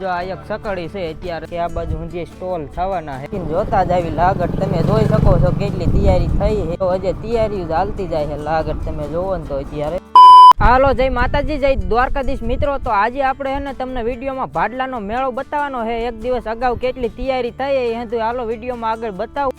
જો આ એક સકડી છે અત્યારે આ બાજુ હજી સ્ટોલ થવાના છે જોતા જ આવી લાગત તમે જોઈ શકો છો કેટલી તૈયારી થઈ છે. તો હજી તૈયારી ચાલતી જાય છે લાગત તમે જોવો ને તો અત્યારે. હાલો, જય માતાજી, જય દ્વારકાધીશ. મિત્રો, તો આજે આપણે હે ને તમને વિડીયોમાં ભાડલાનો મેળો બતાવવાનો છે. એક દિવસ અગાઉ કેટલી તૈયારી થઈ એ હાલો વિડીયોમાં આગળ બતાવું.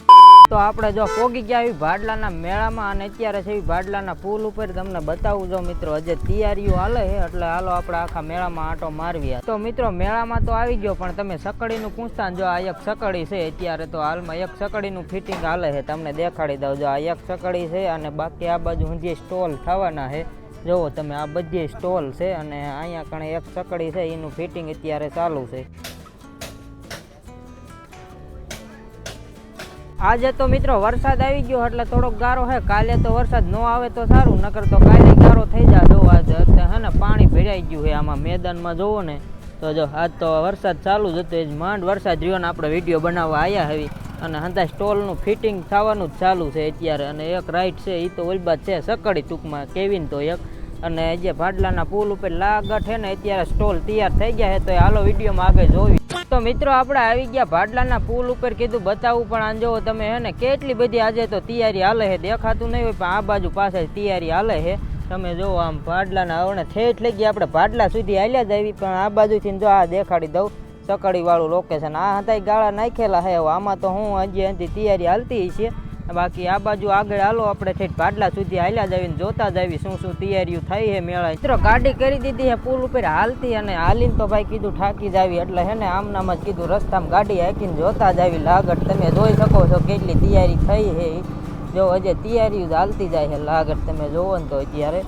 તો આપણે જો પોગી ગયા આવી ભાડલાના મેળામાં અને અત્યારે છે ઈ ભાડલાના પુલ ઉપર તમને બતાવું જો મિત્રો, હજે તૈયારીઓ હાલે છે, એટલે હાલો આપણે આખા મેળામાં આટો મારવી તો મિત્રો, મેળામાં તો આવી ગયો, પણ તમે સકડીનું પૂછતા જો આ એક સકડી છે, અત્યારે તો હાલમાં એક સકડીનું ફિટિંગ હાલે છે, તમને દેખાડી દઉં. જો આ એક સકડી છે અને બાકી આ બાજુ જે સ્ટોલ થવાના છે. જુઓ તમે, આ બધી સ્ટોલ છે અને અહીંયા કણે એક સકડી છે, એનું ફિટિંગ અત્યારે ચાલુ છે. આજે તો મિત્રો વરસાદ આવી ગયો એટલે થોડોક ગારો હે. કાલે તો વરસાદ ન આવે તો સારું, નકર તો કાલે ગારો થઈ જાય જો આજે અત્યારે હે ને પાણી ભેળાઈ ગયું છે આમાં મેદાનમાં જોવો ને, તો જો આજ તો વરસાદ ચાલુ જ હતો. એ જ માંડ વરસાદ રહ્યો ને આપણે વીડિયો બનાવવા આવ્યા હવે અને હંતા સ્ટોલનું ફિટિંગ થવાનું જ ચાલુ છે અત્યારે. અને એક રાઈટ છે એ તો ઓલબાદ છે સકડી ટૂંકમાં. કેવીન તો એક. અને જે ભાડલાના પુલ ઉપર લાગટ છે ને, અત્યારે સ્ટોલ તૈયાર થઈ ગયા છે, તો હાલો વિડીયોમાં આગળ જોવી તો મિત્રો, આપણે આવી ગયા ભાડલાના પુલ ઉપર, કીધું બતાવું, પણ આમ જોવો તમે, હે ને, કેટલી બધી આજે તો તૈયારી હાલે છે, દેખાતું નહીં હોય, પણ આ બાજુ પાસે તૈયારી હાલે છે. તમે જોવો આમ ભાડલાના હવે ઠેઠ લઈ ગયા, આપણે ભાડલા સુધી હાલ્યા જ આવી, પણ આ બાજુથી જો આ દેખાડી દઉં સકાળીવાળું લોકેશન આ હતા ગાળા નાખેલા છે આમાં તો હું હજી હજી તૈયારી હાલતી છે બાકી આ બાજુ આગળ હાલો આપણે ઠેઠ પાટલા સુધી હાલ્યા જ જોતા જ શું શું તૈયારીઓ થઈ છે મેળા. મિત્રો ગાડી કરી દીધી છે પુલ ઉપર હાલતી અને હાલીને તો ભાઈ કીધું ઠાકી જાવી એટલે હે ને આમ જ કીધું રસ્તામાં ગાડી હાકીને જોતા જાવી લાગટ તમે જોઈ શકો છો કેટલી તૈયારી થઈ છે જો હજી તૈયારીઓ હાલતી જાય છે લાગટ તમે જોવો ને તો અત્યારે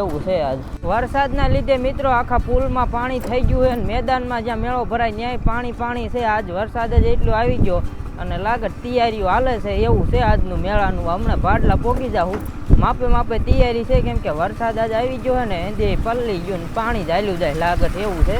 એવું છે આજ. વરસાદના લીધે મિત્રો આખા પુલમાં પાણી થઈ ગયું છે મેદાનમાં જ્યાં મેળો ભરાય ન્યાય પાણી પાણી છે. આજ વરસાદ જ એટલો આવી ગયો. અને લાગત તૈયારીઓ હાલે છે, એવું છે આજનું મેળાનું. હમણાં ભાડલા પોગી જાઉં. માપે માપે તૈયારી છે, કેમ કે વરસાદ આજ આવી ગયો ને એથી પલ્લી ગયો ને પાણી જ હાલ્યું જાય, લાગત એવું છે.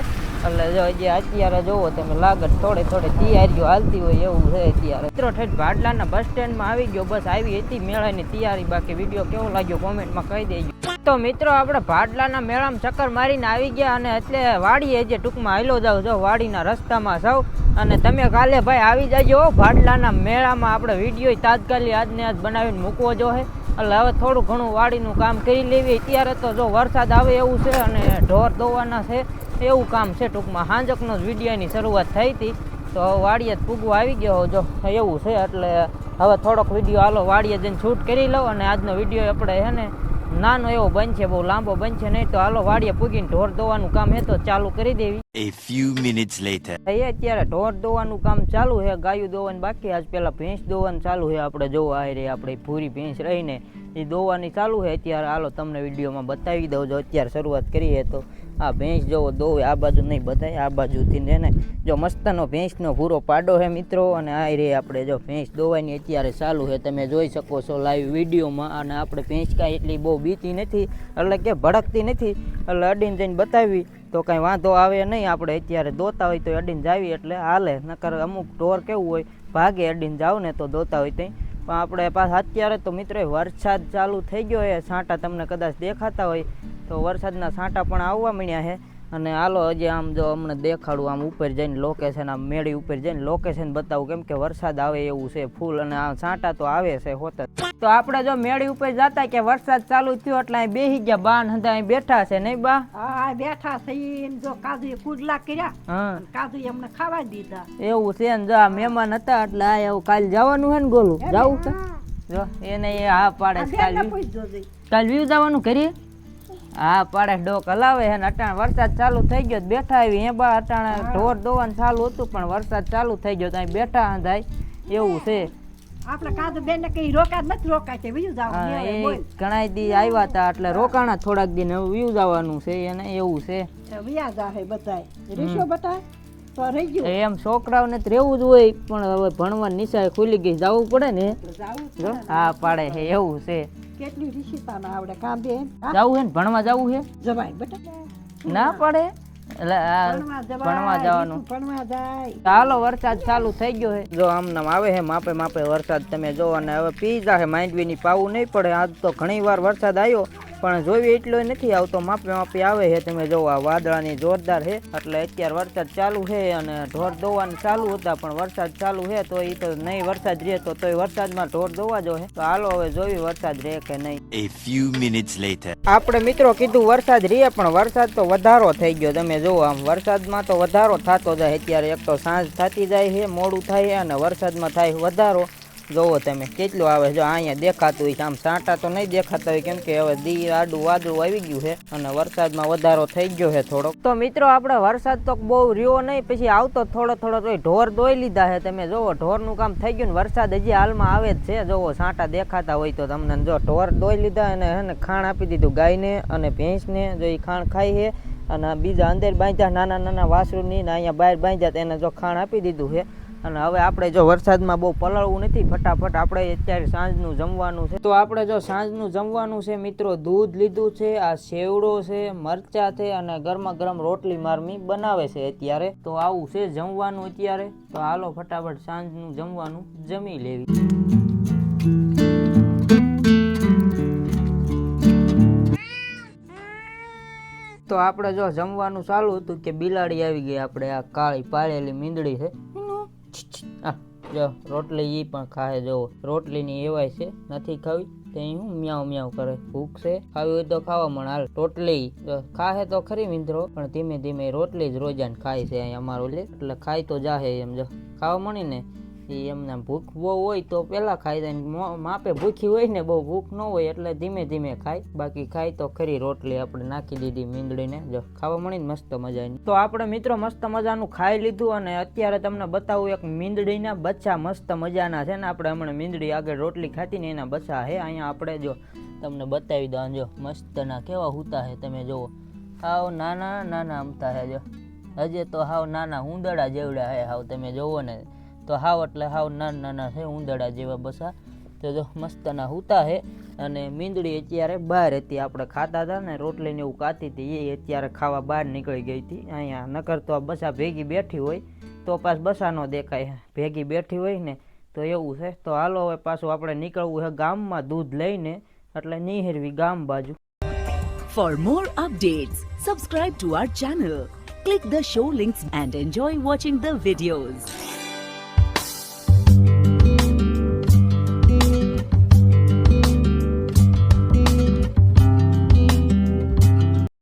એટલે જો હજી અત્યારે જોવો તમે લાગત થોડે થોડે તૈયારીઓ હાલતી હોય એવું છે અત્યારે. મિત્રો ઠેઠ ભાડલાના બસ સ્ટેન્ડમાં આવી ગયો, બસ આવી હતી, મેળાની તૈયારી બાકી. વીડિયો કેવો લાગ્યો કોમેન્ટમાં કહી દેજો. તો મિત્રો આપણે ભાડલાના મેળામાં ચક્કર મારીને આવી ગયા અને એટલે વાડીએ જે ટૂંકમાં હાલો જાવ, જો વાડીના રસ્તામાં સૌ અને તમે કાલે ભાઈ આવી જાજો ભાડલાના મેળામાં આપણે વીડિયો તાત્કાલિક આજને આજ બનાવીને મૂકવો જો હે. એટલે હવે થોડું ઘણું વાડીનું કામ કરી લેવી. અત્યારે તો જો વરસાદ આવે એવું છે અને ઢોર દોવાના છે. એવું કામ છે ટૂંકમાં. હાંજકનો જ વિડીયોની શરૂઆત થઈ હતી. તો વાડીએ પૂગવું આવી ગયો જો એવું છે એટલે હવે થોડોક વીડિયો હાલો વાડીએ જઈને શૂટ કરી લઉં અને આજનો વીડિયો આપણે હે ને નાનો એવો બનશે બહુ લાંબો બનશે નહીં તો હાલો વાડીએ પૂગીને ઢોર દોવાનું કામ હે તો ચાલુ કરી દેવી. એ ફ્યુ મિનિટ્સ લેટર એ અત્યારે ઢોર દોવાનું કામ ચાલુ છે ગાયું દોવાનું બાકી આજ પેલા ભેંસ દોવાનું ચાલુ છે આપણે જોવા આવી રહી આપણે પૂરી ભેંસ રહીને. એ દોવાની ચાલુ છે. અત્યારે હાલો તમને વિડીયોમાં બતાવી દઉં જો અત્યારે શરૂઆત કરીએ તો આ ભેંસ જોવો, દોવે, આ બાજુ નહીં બતાય આ બાજુથી ને જો મસ્તનો ભેંસનો ભૂરો પાડો છે મિત્રો, અને આ રે આપણે જો ભેંસ દોવાની અત્યારે ચાલુ છે. તમે જોઈ શકો છો લાઈવ વિડીયોમાં, અને આપણે ભેંસ કાંઈ એટલી બહુ બીતી નથી, એટલે કે ભડકતી નથી, એટલે અડીને જઈને બતાવી, તો કાંઈ વાંધો આવે નહીં. આપણે અત્યારે દોતા હોય તો અડીને જાવી, એટલે હાલે. નકર અમુક ઢોર કેવું હોય, ભાગે અડીને જાવ ને તો દોતા હોય ત્યાં. પણ આપણે પાછા અત્યારે તો મિત્રો વરસાદ ચાલુ થઈ ગયો છે. છાંટા તમને કદાચ દેખાતા હોય તો વરસાદના છાંટા પણ આવવા મળ્યા છે. અને હાલો હજી આમ જો અમને દેખાડું આમ ઉપર જઈને લોકેશન આમ મેળી ઉપર જઈને લોકેશન બતાવું કેમ કે વરસાદ આવે એવું છે ફૂલ અને આ છાંટા તો આવે છે હોતા તો આપણે જો મેળી ઉપર જતા કે વરસાદ ચાલુ થયો એટલે અહીં બેસી ગયા બાન હતા અહીં બેઠા છે નહીં બા? હા બેઠા થઈને જો કાજુ કુડલા કર્યા હા. કાજુ એમને ખાવા દીધા. એવું છે ને જો આ મહેમાન હતા એટલે આ એવું કાલ જવાનું હે ને ગોલું? જવું છે? જો એને એ હા પાડે કાલ કાલ વ્યુ જવાનું કરીએ હા પાડે ડોક હલાવે હે અટાણ વરસાદ ચાલુ થઈ ગયો બેઠા આવી. એ બા અટાણે ઢોર દોવાનું ચાલુ હતું પણ વરસાદ ચાલુ થઈ ગયો ત્યાં બેઠા હંધાય એવું છે. આપણે કાજુ બેન કઈ રોકા નથી રોકાય છે બીજું જાવ એ ઘણા દી આવ્યા હતા એટલે રોકાણા થોડાક દિન હવે વ્યુ જવાનું છે એને એવું છે. વ્યાજ આવે બધાય. રીશો બતાય એમ છોકરાઓને તો રહેવું જ હોય પણ હવે ભણવાની નિશાળ ખુલી ગઈ જવું જાવું પડે ને. હા પાડે છે એવું છે. કેટલી રીશિતા ના આવડે? કામ બેન હા, જવું ને? ભણવા જવું હે? જવાય બેટા. ના પડે? એટલે ભણવા જવાનું. ભણવા જાય. ચાલો વરસાદ ચાલુ થઈ ગયો છે જો આમ નામ આવે છે માપે માપે વરસાદ તમે જો અને હવે પી જાહે માંડવીની પાવું નહીં પડે. આજ તો ઘણી વાર વરસાદ આવ્યો. પણ જોવી એટલો નથી આવતો. માપે માપે આવે છે. તમે જો આ વાદળાની જોરદાર છે. એટલે અત્યારે વરસાદ ચાલુ છે અને ઢોર દોવાનું ચાલુ હતા પણ વરસાદ ચાલુ છે તો એ તો નહીં વરસાદ રહે તો તોય વરસાદમાં ઢોર દોવા જો તો હાલો હવે જોવી વરસાદ રહે કે નહીં. A few minutes later. આપણે મિત્રો કીધું વરસાદ રહે પણ વરસાદ તો વધારો થઈ ગયો. તમે જોવો આમ વરસાદમાં તો વધારો થતો જાય. અત્યારે એક તો સાંજ થતી જાય છે મોડું થાય છે અને વરસાદમાં થાય વધારો. જોવો તમે, કેટલું આવે જો અહીંયા દેખાતું હોય છે, આમ સાંટા તો નહીં દેખાતા હોય, કેમ કે હવે દી આડું વાદળું આવી ગયું છે અને વરસાદમાં વધારો થઈ ગયો છે થોડોક. તો મિત્રો, આપણે વરસાદ તો બહુ રહ્યો નહીં, પછી આવતો થોડો થોડો તો ઢોર દોઈ લીધા છે તમે જોવો, ઢોરનું કામ થઈ ગયું ને વરસાદ હજી હાલમાં આવે જ છે. જોવો, સાંટા દેખાતા હોય તો તમને જો ઢોર દોઈ લીધા અને એને ખાણ આપી દીધું ગાયને અને ભેંસને, જો એ ખાણ ખાઈ છે અને બીજા અંદર બાંધ્યા નાના નાના વાસરુની ને અહીંયા બહાર બાંધ્યા એને જો ખાણ આપી દીધું છે. અને હવે આપણે જો વરસાદમાં બહુ પલળવું નથી, ફટાફટ આપણે અત્યારે સાંજનું જમવાનું છે. તો આપણે જો સાંજનું જમવાનું છે મિત્રો, દૂધ લીધું છે, આ સેવડો છે, મરચા છે અને ગરમા ગરમ રોટલી મારમી બનાવે છે અત્યારે. તો આવું છે જમવાનું અત્યારે. તો હાલો ફટાફટ સાંજનું જમવાનું જમી લેવી. તો આપણે જો જમવાનું ચાલુ હતું કે બિલાડી આવી ગઈ, આપણે આ કાળી પાળેલી મીંદડી છે. જો, રોટલી ઈ પણ ખાય, જો. રોટલીની એવાય છે, નથી ખાવી, તે હું મ્યાઉ મ્યાઉ કરે. ભૂખ છે, ખાવી હોય તો ખાવા મણ હાલ રોટલી ખાહે તો ખરી મિત્રો, પણ ધીમે ધીમે રોટલી જ રોજાન ખાય છે અહીંયા અમારો એટલે ખાય તો જાહે એમ જો. ખાવા મળી ને એ એમને ભૂખ બહુ હોય તો પેલા ખાઈ જાય. માપે ભૂખી હોય ને બહુ ભૂખ ન હોય એટલે ધીમે ધીમે ખાય. બાકી ખાય તો ખરી રોટલી આપણે નાખી દીધી મીંદડીને. જો, ખાવા મળીને મસ્ત મજાની. તો આપણે મિત્રો મસ્ત મજાનું ખાઈ લીધું અને અત્યારે તમને બતાવું એક મીંદડીના બચ્ચા મસ્ત મજાના છે ને. આપણે હમણાં મીંદડી આગળ રોટલી ખાતી ને એના બચ્ચા છે અહીંયા આપણે જો તમને બતાવી દઉં. જો, મસ્તના કેવા હુતા છે તમે જુઓ. હાવ નાના નાના અમતા છે જો. હજે તો હાવ નાના ઉંદડા જેવડા હે હાવ તમે જોવો ને. તો હાવ એટલે હાવ નાના નાના છે ઉંદડા જેવા બસા. તો જો મસ્તના હુતા હે અને મીંદડી અત્યારે બહાર હતી, આપણે ખાતા હતા ને, રોટલી ને એવું કાતી હતી, એ અત્યારે ખાવા બહાર નીકળી ગઈ હતી. અહીંયા નકર તો આ બસા ભેગી બેઠી હોય, તો પાછ બસા ન દેખાય. ભેગી બેઠી હોય ને, તો એવું છે. તો હાલો હવે પાછું આપણે નીકળવું છે ગામમાં દૂધ લઈને, એટલે નિહેરવી ગામ બાજુ. For more updates subscribe to our channel click the show links and enjoy watching the videos.